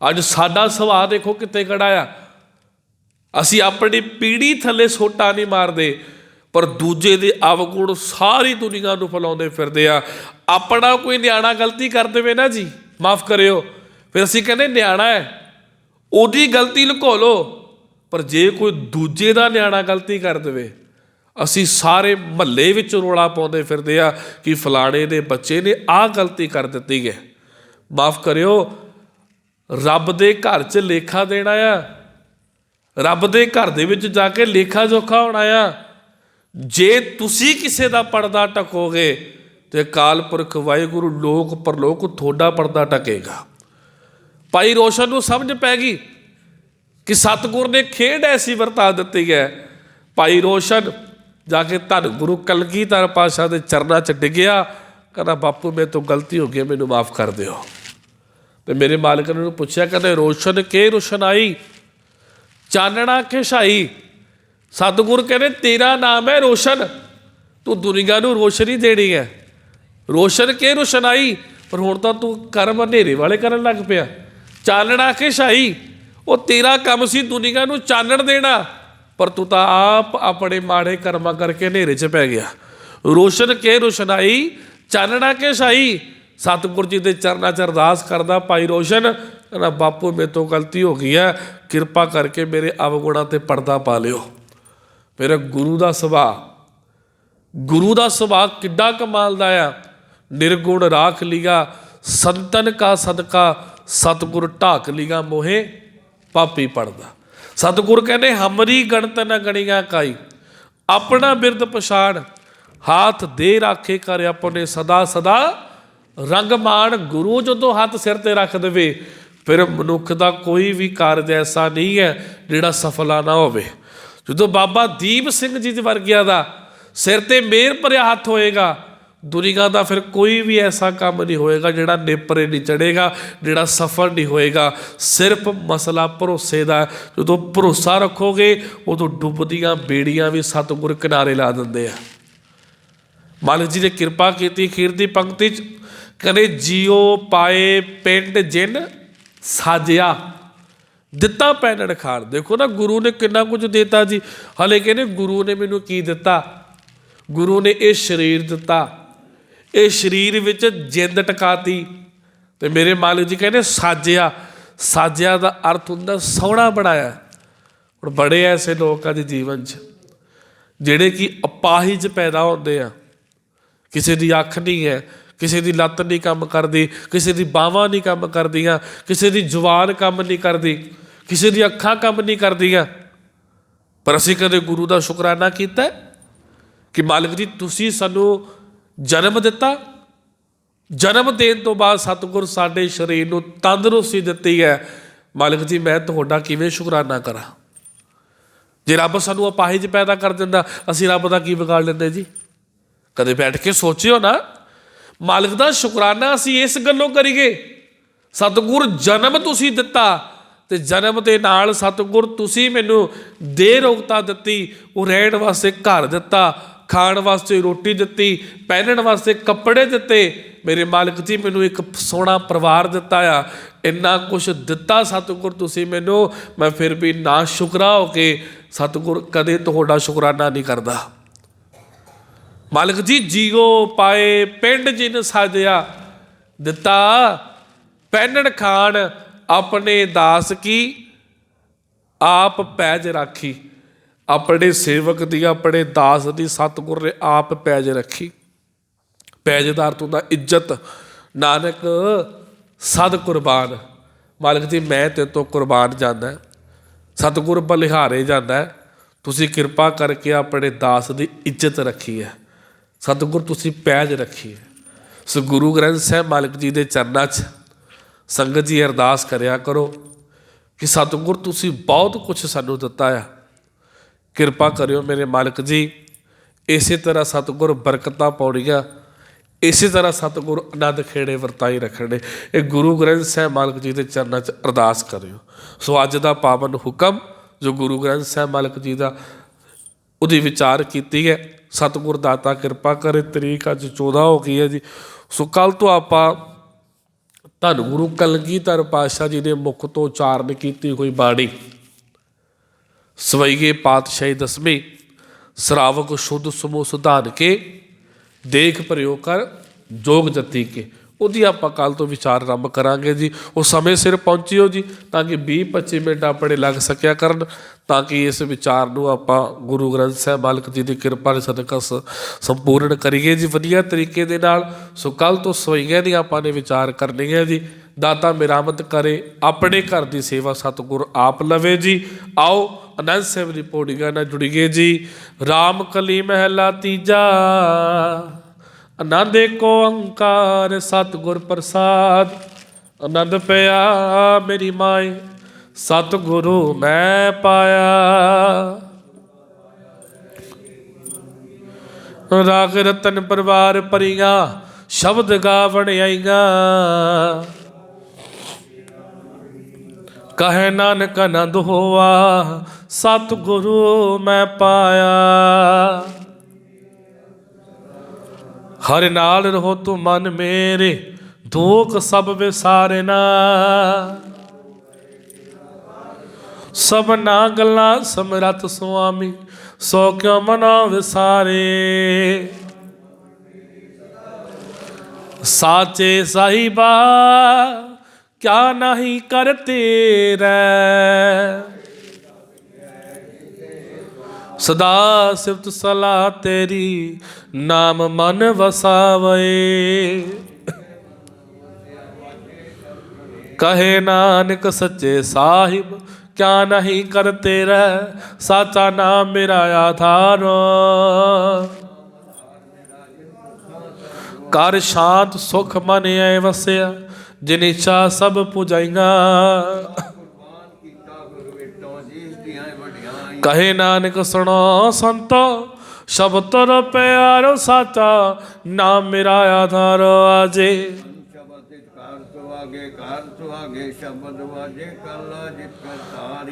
ਅੱਜ ਸਾਡਾ ਸੁਭਾਅ ਦੇਖੋ ਕਿੱਥੇ ਖੜਾ ਆ। ਅਸੀਂ ਆਪਣੀ ਪੀੜੀ ਥੱਲੇ ਸੋਟਾ ਨਹੀਂ ਮਾਰਦੇ, ਪਰ ਦੂਜੇ ਦੇ ਅਵਗੁਣ ਸਾਰੀ ਦੁਨੀਆ ਨੂੰ ਫੈਲਾਉਂਦੇ ਫਿਰਦੇ ਆ। ਆਪਣਾ ਕੋਈ ਨਿਆਣਾ ਗਲਤੀ ਕਰ ਦੇਵੇ ਨਾ ਜੀ, ਮਾਫ ਕਰਿਓ। ਫਿਰ ਅਸੀਂ ਕਹਿੰਦੇ ਨਿਆਣਾ ਹੈ, ਉਹਦੀ ਗਲਤੀ ਲੁਕੋ ਲੋ ਪਰ ਜੇ ਕੋਈ ਦੂਜੇ ਦਾ ਨਿਆਣਾ ਗਲਤੀ ਕਰ ਦੇਵੇ ਅਸੀਂ ਸਾਰੇ ਮਹੱਲੇ ਵਿੱਚ ਰੋਲਾ ਪਾਉਂਦੇ ਫਿਰਦੇ ਆ ਕਿ ਫਲਾਣੇ ਦੇ ਬੱਚੇ ਨੇ ਆਹ ਗਲਤੀ ਕਰ ਦਿੱਤੀ ਹੈ। ਮਾਫ ਕਰਿਓ, ਰੱਬ ਦੇ ਘਰ 'ਚ ਲੇਖਾ ਦੇਣਾ ਆ। ਰੱਬ ਦੇ ਘਰ ਦੇ ਵਿੱਚ ਜਾ ਕੇ ਲੇਖਾ ਜੋਖਾ ਹੋਣਾ ਆ। ਜੇ ਤੁਸੀਂ ਕਿਸੇ ਦਾ ਪਰਦਾ ਟਕੋਗੇ ਤੇ ਕਾਲ ਪੁਰਖ ਵਾਹਿਗੁਰੂ ਲੋਕ ਪਰਲੋਕ ਤੁਹਾਡਾ ਪਰਦਾ ਟਕੇਗਾ। ਭਾਈ ਰੋਸ਼ਨ ਨੂੰ ਸਮਝ ਪੈ ਗਈ ਕਿ ਸਤਗੁਰ ਨੇ ਖੇਡ ਐਸੀ ਵਰਤਾ ਦਿੱਤੀ ਹੈ। ਭਾਈ ਰੋਸ਼ਨ ਜਾ ਕੇ ਧੰਨ ਗੁਰੂ ਕਲਗੀਧਰ ਪਾਸ਼ਾ ਦੇ ਚਰਨਾਂ 'ਚ ਡਿੱਗਿਆ, ਕਹਿੰਦਾ, ਬਾਪੂ, ਮੇਰੇ ਤੋਂ ਗਲਤੀ ਹੋ ਗਈ ਮੈਨੂੰ ਮਾਫ ਕਰ ਦਿਓ। ਤੇ ਮੇਰੇ ਮਾਲਕ ਨੇ ਉਹਨੂੰ ਪੁੱਛਿਆ, ਕਹਿੰਦੇ, ਰੋਸ਼ਨ ਕੇ ਰੋਸ਼ਨ ਆਈ ਚਾਨਣਾ ਕੇ ਛਾਈ ਸਤਿਗੁਰ ਕਹਿੰਦੇ, ਤੇਰਾ ਨਾਮ ਹੈ ਰੋਸ਼ਨ। ਤੂੰ ਦੁਨੀਆ ਨੂੰ ਰੋਸ਼ਨੀ ਦੇਣੀ ਹੈ। ਰੋਸ਼ਨ ਕੇ ਰੋਸ਼ਨਾਈ? ਪਰ ਹੁਣ ਤਾਂ ਤੂੰ ਕਰਮ ਹਨੇਰੇ ਵਾਲੇ ਕਰਨ ਲੱਗ ਪਿਆ। ਚਾਨਣਾ ਕੇ ਸ਼ਾਹੀ ਉਹ ਤੇਰਾ ਕੰਮ ਸੀ ਦੁਨੀਆ ਨੂੰ ਚਾਨਣ ਦੇਣਾ। ਪਰ ਤੂੰ ਤਾਂ ਆਪ ਆਪਣੇ ਮਾੜੇ ਕਰਮਾਂ ਕਰਕੇ ਹਨੇਰੇ 'ਚ ਪੈ ਗਿਆ। ਰੋਸ਼ਨ ਕੇ ਰੋਸ਼ਨਾਈ, ਚਾਨਣਾ ਕੇ ਸ਼ਾਈ ਸਤਿਗੁਰ ਜੀ ਦੇ ਚਰਨਾਂ 'ਚ ਅਰਦਾਸ ਕਰਦਾ, ਭਾਈ ਰੋਸ਼ਨ ਕਹਿੰਦਾ ਬਾਪੂ ਮੇਰੇ ਤੋਂ ਗਲਤੀ ਹੋ ਗਈ ਹੈ। ਕਿਰਪਾ ਕਰਕੇ ਮੇਰੇ ਅਵਗੁਣਾਂ ਤੇ ਪਰਦਾ ਪਾ ਲਿਓ। ਮੇਰਾ ਗੁਰੂ ਦਾ ਸੁਭਾਅ, ਗੁਰੂ ਦਾ ਸੁਭਾਅ ਕਿੱਡਾ ਕਮਾਲ ਦਾ ਆ। ਨਿਰਗੁਣ ਰਾਖ ਲਿਆ, ਸੰਤਨ ਕਾ ਸਦਕਾ, ਸਤਿਗੁਰ ਢਾਕ ਲਿਆ ਮੋਹੇ, ਪਾਪੀ ਪੜਦਾ। ਸਤਿਗੁਰ ਕਹਿੰਦੇ, ਹਮਰੀ ਗਣਤ ਨ ਗਣੀਆਂ ਕਾਈ। ਆਪਣਾ ਬਿਰਦ ਪਛਾਣ, ਹਾਥ ਦੇ ਰਾਖੇ ਕਰ ਆਪਣੇ ਸਦਾ ਸਦਾ ਰੰਗ ਮਾਣ, ਗੁਰੂ ਜਦੋਂ ਹੱਥ ਸਿਰ ਤੇ ਰੱਖ ਦੇਵੇ, ਫਿਰ ਮਨੁੱਖ ਦਾ ਕੋਈ ਵੀ ਕਾਰਜ ਐਸਾ ਨਹੀਂ ਹੈ ਜਿਹੜਾ ਸਫਲਾ ਨਾ ਹੋਵੇ। ਜਦੋਂ ਬਾਬਾ ਦੀਪ ਸਿੰਘ ਜੀ ਵਰਗਿਆਂ ਦਾ ਸਿਰ ਤੇ ਮੇਰ ਭਰਿਆ ਹੱਥ ਹੋਏਗਾ ਦੁਨੀਆ ਦਾ ਫਿਰ ਕੋਈ ਵੀ ਐਸਾ ਕੰਮ ਨਹੀਂ ਹੋਏਗਾ ਜਿਹੜਾ ਨੇਪਰੇ ਨਹੀਂ ਚੜੇਗਾ, ਜਿਹੜਾ ਸਫਲ ਨਹੀਂ ਹੋਏਗਾ। ਸਿਰਫ ਮਸਲਾ ਭਰੋਸੇ ਦਾ ਜਦੋਂ ਭਰੋਸਾ ਰੱਖੋਗੇ, ਉਦੋਂ ਡੁੱਬਦੀਆਂ ਬੇੜੀਆਂ ਵੀ ਸਤਿਗੁਰ ਕਿਨਾਰੇ ਲਾ ਦਿੰਦੇ ਆ। ਮਾਲਕ ਜੀ ਨੇ ਕਿਰਪਾ ਕੀਤੀ ਖੀਰ ਦੀ ਪੰਕਤੀ ਚ, ਕਹਿੰਦੇ, ਜੀਓ ਪਾਏ ਪਿੰਡ ਜਿਨ ਸਾਜਿਆ, ਦਿੱਤਾ ਪੈਣੜ ਖਾਣ। ਦੇਖੋ ਨਾ, ਗੁਰੂ ਨੇ ਕਿੰਨਾ ਕੁਝ ਦਿੱਤਾ ਜੀ। ਹਲੇ ਕਹਿੰਦੇ, ਗੁਰੂ ਨੇ ਮੈਨੂੰ ਕੀ ਦਿੱਤਾ? ਗੁਰੂ ਨੇ ਇਹ ਸਰੀਰ ਦਿੱਤਾ। ਇਹ ਸਰੀਰ ਵਿੱਚ ਜਿੰਦ ਟਿਕਾਤੀ। ਤੇ ਮੇਰੇ ਮਾਲਕ ਜੀ ਕਹਿੰਦੇ, ਸਾਜਿਆ ਸਾਜਿਆ ਦਾ ਅਰਥ ਹੁੰਦਾ ਸੋਹਣਾ ਬਣਾਇਆ। ਹੁਣ ਬੜੇ ਐਸੇ ਲੋਕ ਆ ਜੀ ਜੀਵਨ 'ਚ, ਜਿਹੜੇ ਕਿ ਅਪਾਹਿਜ ਪੈਦਾ ਹੁੰਦੇ ਆ। ਕਿਸੇ ਦੀ ਅੱਖ ਨਹੀਂ ਹੈ, ਕਿਸੇ ਦੀ ਲੱਤ ਨਹੀਂ ਕੰਮ ਕਰਦੀ, ਕਿਸੇ ਦੀ ਬਾਹਾਂ ਨਹੀਂ ਕੰਮ ਕਰਦੀਆਂ, ਕਿਸੇ ਦੀ ਜ਼ੁਬਾਨ ਕੰਮ ਨਹੀਂ ਕਰਦੀ, ਕਿਸੇ ਦੀ ਅੱਖਾਂ ਕੰਮ ਨਹੀਂ ਕਰਦੀਆਂ। ਪਰ ਅਸੀਂ ਕਦੇ ਗੁਰੂ ਦਾ ਸ਼ੁਕਰਾਨਾ ਕੀਤਾ ਕਿ ਮਾਲਕ ਜੀ, ਤੁਸੀਂ ਸਾਨੂੰ ਜਨਮ ਦਿੱਤਾ। ਜਨਮ ਦੇਣ ਤੋਂ ਬਾਅਦ ਸਤਿਗੁਰ ਸਾਡੇ ਸਰੀਰ ਨੂੰ ਤੰਦਰੁਸਤੀ ਦਿੱਤੀ ਹੈ। ਮਾਲਕ ਜੀ, ਮੈਂ ਤੁਹਾਡਾ ਕਿਵੇਂ ਸ਼ੁਕਰਾਨਾ ਕਰਾਂ? ਜੇ ਰੱਬ ਸਾਨੂੰ ਅਪਾਹਿਜ ਪੈਦਾ ਕਰ ਦਿੰਦਾ, ਅਸੀਂ ਰੱਬ ਦਾ ਕੀ ਵਿਗਾੜ ਲੈਂਦੇ ਜੀ? ਕਦੇ ਬੈਠ ਕੇ ਸੋਚਿਓ ਨਾ। ਮਾਲਕ ਦਾ ਸ਼ੁਕਰਾਨਾ ਅਸੀਂ ਇਸ ਗੱਲੋਂ ਕਰੀਏ। ਸਤਿਗੁਰ, ਜਨਮ ਤੁਸੀਂ ਦਿੱਤਾ ਤੇ ਜਨਮ ਦੇ ਨਾਲ ਸਤਿਗੁਰ ਤੁਸੀਂ ਮੈਨੂੰ ਦੇ ਰੋਗਤਾ ਦਿੱਤੀ, ਉਹ ਰਹਿਣ ਵਾਸਤੇ ਘਰ ਦਿੱਤਾ। ਖਾਣ ਵਾਸਤੇ ਰੋਟੀ ਦਿੱਤੀ, ਪਹਿਨਣ ਵਾਸਤੇ ਕੱਪੜੇ ਦਿੱਤੇ। ਮੇਰੇ ਮਾਲਕ ਜੀ, ਮੈਨੂੰ ਇੱਕ ਸੋਹਣਾ ਪਰਿਵਾਰ ਦਿੱਤਾ ਆ। ਇੰਨਾ ਕੁਝ ਦਿੱਤਾ ਸਤਿਗੁਰ ਤੁਸੀਂ ਮੈਨੂੰ, ਮੈਂ ਫਿਰ ਵੀ ਨਾ ਸ਼ੁਕਰਾ ਹੋ ਕੇ ਸਤਿਗੁਰ ਕਦੇ ਤੁਹਾਡਾ ਸ਼ੁਕਰਾਨਾ ਨਹੀਂ ਕਰਦਾ। ਮਾਲਕ ਜੀ, ਜੀਓ ਪਾਏ ਪਿੰਡ ਜਿਨ ਸਾਜਿਆ, ਦਿੱਤਾ ਪਹਿਨਣ ਖਾਣ, ਆਪਣੇ ਦਾਸ ਕੀ, ਆਪ ਪੈਜ ਰਾਖੀ। ਆਪਣੇ ਸੇਵਕ ਦੀ, ਆਪਣੇ ਦਾਸ ਦੀ ਸਤਿਗੁਰ ਨੇ ਆਪ ਪੈਜ ਰੱਖੀ। ਪੈਜ ਦਾ ਅਰਥ ਹੁੰਦਾ ਇੱਜ਼ਤ, ਨਾਨਕ ਸਦ ਕੁਰਬਾਨ। ਮਾਲਕ ਜੀ, ਮੈਂ ਤੇ ਤੋਂ ਕੁਰਬਾਨ ਜਾਂਦਾ ਸਤਿਗੁਰ ਬਲਿਹਾਰੇ ਜਾਂਦਾ ਤੁਸੀਂ ਕਿਰਪਾ ਕਰਕੇ ਆਪਣੇ ਦਾਸ ਦੀ ਇੱਜ਼ਤ ਰੱਖੀ ਹੈ। ਸਤਿਗੁਰ, ਤੁਸੀਂ ਪੈਜ ਰੱਖੀ ਹੈ। ਸੋ ਗੁਰੂ ਗ੍ਰੰਥ ਸਾਹਿਬ ਮਾਲਕ ਜੀ ਦੇ ਚਰਨਾਂ 'ਚ ਸੰਗਤ ਜੀ ਅਰਦਾਸ ਕਰਿਆ ਕਰੋ ਕਿ ਸਤਿਗੁਰ, ਤੁਸੀਂ ਬਹੁਤ ਕੁਝ ਸਾਨੂੰ ਦਿੱਤਾ ਆ। ਕਿਰਪਾ ਕਰਿਓ ਮੇਰੇ ਮਾਲਕ ਜੀ। ਇਸੇ ਤਰ੍ਹਾਂ ਸਤਿਗੁਰ ਬਰਕਤਾਂ ਪਾਉਣੀਆਂ। ਇਸੇ ਤਰ੍ਹਾਂ ਸਤਿਗੁਰ ਆਨੰਦ ਖੇੜੇ ਵਰਤਾਈ ਰੱਖਣੇ। ਇਹ ਗੁਰੂ ਗ੍ਰੰਥ ਸਾਹਿਬ ਮਾਲਕ ਜੀ ਦੇ ਚਰਨਾਂ 'ਚ ਅਰਦਾਸ ਕਰਿਓ। ਸੋ ਅੱਜ ਦਾ ਪਾਵਨ ਹੁਕਮ, ਜੋ ਗੁਰੂ ਗ੍ਰੰਥ ਸਾਹਿਬ ਮਾਲਕ ਜੀ ਦਾ ਉਹਦੀ ਵਿਚਾਰ ਕੀਤੀ ਹੈ, ਸਤਿਗੁਰ ਦਾਤਾ ਕਿਰਪਾ ਕਰੇ, ਤਰੀਕ ਅੱਜ 14 ਹੋ ਗਈ ਹੈ ਜੀ। ਸੋ ਕੱਲ ਤੋਂ ਆਪਾਂ ਧੰਨ ਗੁਰੂ ਕਲਗੀਧਰ ਪਾਤਸ਼ਾਹ ਜੀ ਦੇ ਮੁਖ ਤੋਂ ਉਚਾਰਨ ਕੀਤੀ ਹੋਈ ਬਾਣੀ। ਸਵਈਗੇ ਪਾਤਸ਼ਾਹੀ ਦਸਵੇਂ, ਸਰਾਵਕ ਸ਼ੁੱਧ ਸਮੂਹ ਸੁਧਾਨ ਕੇ, ਦੇਖ ਪ੍ਰਯੋਗ ਕਰ, ਜੋਗ ਜਤੀ ਕੇ। ਉਹਦੀ ਆਪਾਂ ਕੱਲ ਤੋਂ ਵਿਚਾਰ ਆਰੰਭ ਕਰਾਂਗੇ ਜੀ। ਉਹ ਸਮੇਂ ਸਿਰ ਪਹੁੰਚਿਓ ਜੀ, ਤਾਂ ਕਿ 20 25 ਮਿੰਟ ਆਪਣੇ ਲੱਗ ਸਕਿਆ ਕਰਨ, ਤਾਂ ਕਿ ਇਸ ਵਿਚਾਰ ਨੂੰ ਆਪਾਂ ਗੁਰੂ ਗ੍ਰੰਥ ਸਾਹਿਬ ਮਾਲਕ ਜੀ ਦੀ ਕਿਰਪਾ ਦੇ ਸਦਕਾ ਸ- ਸੰਪੂਰਨ ਕਰੀਏ ਜੀ ਵਧੀਆ ਤਰੀਕੇ ਦੇ ਨਾਲ। ਸੋ ਕੱਲ ਤੋਂ ਸਵਈਆਂ ਦੀ ਆਪਾਂ ਨੇ ਵਿਚਾਰ ਕਰਨੀ ਹੈ ਜੀ। ਦਾਤਾ ਮਿਹਰਮਤ ਕਰੇ, ਆਪਣੇ ਘਰ ਦੀ ਸੇਵਾ ਸਤਿਗੁਰ ਆਪ ਲਵੇ ਜੀ। ਆਓ ਅਨੰਦ ਸਾਹਿਬ ਦੀ ਪੌੜੀਆਂ ਨਾਲ ਜੁੜੀਏ ਜੀ। RAM ਕਲੀ ਮਹਿਲਾ ਤੀਜਾ, ਆਨੰਦ ਏਕੋ ਓੰਕਾਰ ਸਤਿਗੁਰ ਪ੍ਰਸਾਦ। ਆਨੰਦ ਪਿਆ ਮੇਰੀ ਮਾਏ, ਸਤਿਗੁਰੂ ਮੈਂ ਪਾਇਆ। ਰਾਗ ਰਤਨ ਪਰਿਵਾਰ ਪਰੀਆਂ ਸ਼ਬਦ ਗਾਵਣ ਆਈਆਂ। ਕਹੇ ਨਾਨਕ ਆਨੰਦ ਹੋਆ ਸਤ ਗੁਰੂ ਮੈਂ ਪਾਇਆ। ਹਰ ਨਾਲ ਰਹੋ ਤੂੰ ਮਨ ਮੇਰੇ, ਦੁੱਖ ਸਭ ਵਿਸਾਰਨਾ ਸਭਨਾ ਗੱਲਾਂ ਸਮਰਤ ਸੁਆਮੀ, ਸੋ ਕਿਉ ਮਨਾ ਵਿਸਾਰੇ। ਸਾਚੇ ਸਾਹਿਬਾ, ਕਿਆ ਨਹੀਂ ਕਰ ਤੇਰਾ ਸਦਾ ਸਿਫਤ ਸਲਾਹ ਤੇਰੀ, ਨਾਮ ਮਨ ਵਸਾਵੇ। ਕਹੇ ਨਾਨਕ ਸੱਚੇ ਸਾਹਿਬ, ਕਿਆ ਨਹੀਂ ਕਰ ਤੇਰਾ, ਸਾਚਾ ਨਾਮ ਮੇਰਾ ਆਧਾਰ। ਕਰ ਸ਼ਾਂਤ ਸੁਖ ਮਨ ਐ ਵਸਿਆ ਜਿਨ ਇੱਛਾ ਸਭ ਪੁਜਾਈਆਂ ਕੀਤਾ ਗੁਰ ਵੇਟੋਂ ਜਿਸ ਦੀਆਂ ਵੱਡੀਆਂ ਕਹੇ ਨਾਨਕ ਸੁਣੋ ਸੰਤੋ ਸ਼ਬਦ ਪਿਆਰੋ ਸਾਚਾ ਨਾਮ ਮੇਰਾ ਆਧਾਰ ਆਜੇ।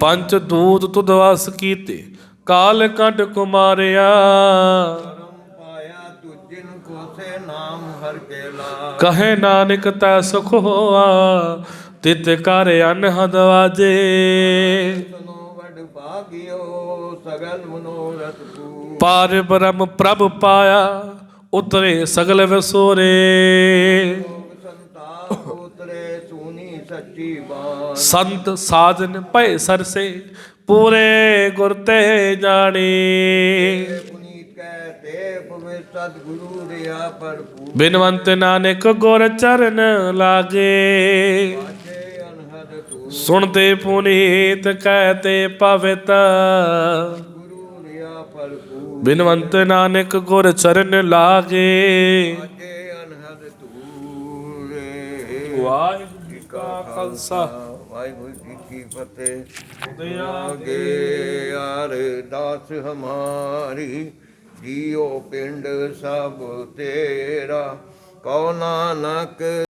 ਪੰਚ ਦੂਤ ਤੁਧ ਵਸ ਕੀਤੇ ਕਾਲ ਕੰਟ ਕੁਮਾਰਿਆ। ਕਹੇ ਨਾਨਕ ਤੈ ਸੁਖ ਹੋਆ ਤਿਤ ਕਰ ਅਨਹਦ ਵਾਜੇ। ਤਨੋ ਵਡ ਭਾਗਿਓ ਸਗਲ ਮਨੋਰਥ ਪੂ ਪਾਰ ਬ੍ਰਹਮ ਪ੍ਰਭ ਪਾਇਆ ਉਤਰੇ ਸਗਲ ਵਿਸੋਰੇ। ਸੰਤਾਪ ਉਤਰੇ ਸੂਨੀ ਸੱਚੀ ਬਾਤ ਸੰਤ ਸਾਜਨ ਭੈ ਸਰਸੇ ਪੂਰੇ ਗੁਰ ਤੇ ਜਾਣੀ। ਬਿਨਵੰਤ ਨਾਨਕ ਗੁਰ ਚਰਨ ਲਾਗੇ। ਅਨਹਦ ਸੁਣਤੇ ਪੁਨੀਤ ਕਹਤੇ ਪਵਿੱਤ। ਗੁਰੂ ਬਿਨਵੰਤ ਨਾਨਕ ਗੁਰ ਚਰਨ ਲਾਗੇ। ਵਾਜੇ ਵਾਹਿਗੁਰੂ ਜੀ ਕਾ ਖਾਲਸਾ। ਵਾਹਿਗੁਰੂ ਜੀ ਕੀ ਫਤਿਹ। ਉਦਿਆ ਯਾਰ ਦਾਸ ਹਮਾਰੀ ਜੀਉ ਪਿੰਡ ਸਭ ਤੇਰਾ। ਕਉ ਨਾਨਕ